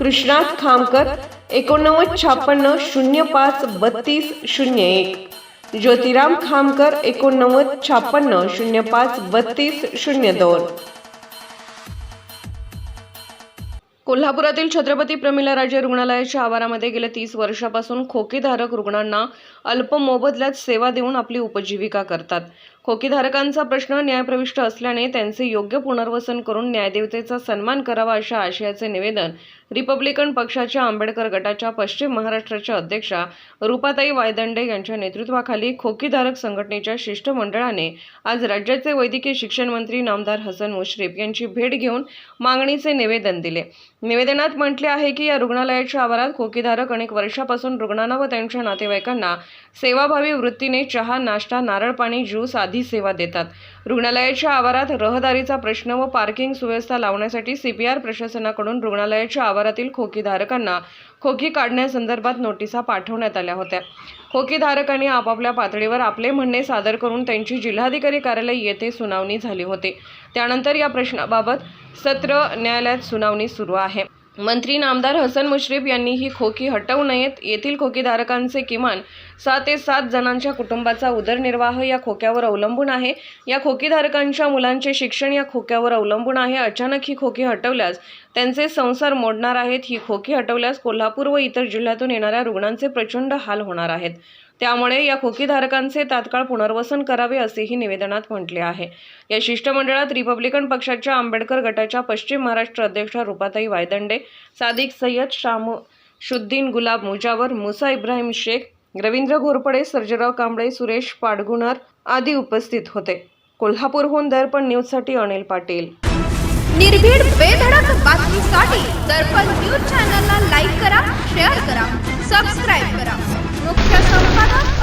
कृष्णात खामकर एकोणनव्वद छापन्न शून्य पाच बत्तीस शून्य एक. ज्योतिराम खामकर एकोणनव्वद छापन्न शून्य पाच बत्तीस शून्य दोन. कोल्हापुरातील छत्रपती प्रमिला राजे रुग्णालयाच्या आवारामध्ये गेल्या तीस वर्षापासून खोकेधारक रुग्णांना अल्प मोबदल्यात सेवा देऊन आपली उपजीविका करतात. खोकीधारकांचा प्रश्न न्यायप्रविष्ट असल्याने त्यांचे योग्य पुनर्वसन करून न्यायदेवतेचा सन्मान करावा अशा आशयाचे निवेदन रिपब्लिकन पक्षाच्या आंबेडकर गटाच्या पश्चिम महाराष्ट्राच्या अध्यक्षा रुपाताई वायदंडे यांच्या नेतृत्वाखाली खोकीधारक संघटनेच्या शिष्टमंडळाने आज राज्याचे वैद्यकीय शिक्षण मंत्री नामदार हसन मुश्रीफ यांची भेट घेऊन मागणीचे निवेदन दिले. निवेदनात म्हटले आहे की या रुग्णालयाच्या आवारात खोकीधारक अनेक वर्षापासून रुग्णांना व त्यांच्या नातेवाईकांना सेवाभावी वृत्तीने चहा नाश्ता नारळ पाणी ज्यूस आदी सेवा देतात. रुग्णालयाच्या आवारात रहदारीचा प्रश्न व पार्किंग सुव्यवस्था लावण्यासाठी सीपीआर प्रशासनाकडून रुग्णालयाच्या आवारातील खोकीधारकांना खोकी काढण्यासंदर्भात नोटिसा पाठवण्यात आल्या होत्या. खोकीधारकांनी आपापल्या पातळीवर आपले म्हणणे सादर करून त्यांची जिल्हाधिकारी कार्यालय येथे सुनावणी झाली होती. त्यानंतर या प्रश्नाबाबत सत्र न्यायालयात सुनावणी सुरू आहे. मंत्री नामदार हसन मुश्रीफ यांनी ही खोकी हटवू नयेत. येथील खोकीधारकांचे किमान सहा ते सात जणांच्या कुटुंबाचा उदरनिर्वाह या खोक्यावर अवलंबून आहे. या खोकीधारकांच्या मुलांचे शिक्षण या खोक्यावर अवलंबून आहे. अचानक ही खोकी हटवल्यास त्यांचे संसार मोडणार आहेत. ही खोकी हटवल्यास कोल्हापूर व इतर जिल्ह्यातून येणाऱ्या रुग्णांचे प्रचंड हाल होणार आहेत. त्यामुळे या खोकीधारकांचे तात्काळ पुनर्वसन करावे असेही निवेदनात म्हटले आहे. या शिष्टमंडळात रिपब्लिकन पक्षाच्या आंबेडकर गटाच्या पश्चिम महाराष्ट्र अध्यक्षा रुपाताई वायदंडे सादिक सय्यद शामू शुद्दीन गुलाब मुजावर मुसा इब्राहिम शेख रवींद्र घोरपडे सर्जेराव कांबळे सुरेश पाडगुणर आदी उपस्थित होते. कोल्हापूरहून दर्पण न्यूजसाठी अनिल पाटील. निर्भीड बेधडक बातमीसाठी दर्पण न्यूज चॅनलला लाईक करा शेअर करा सबस्क्राईब करा.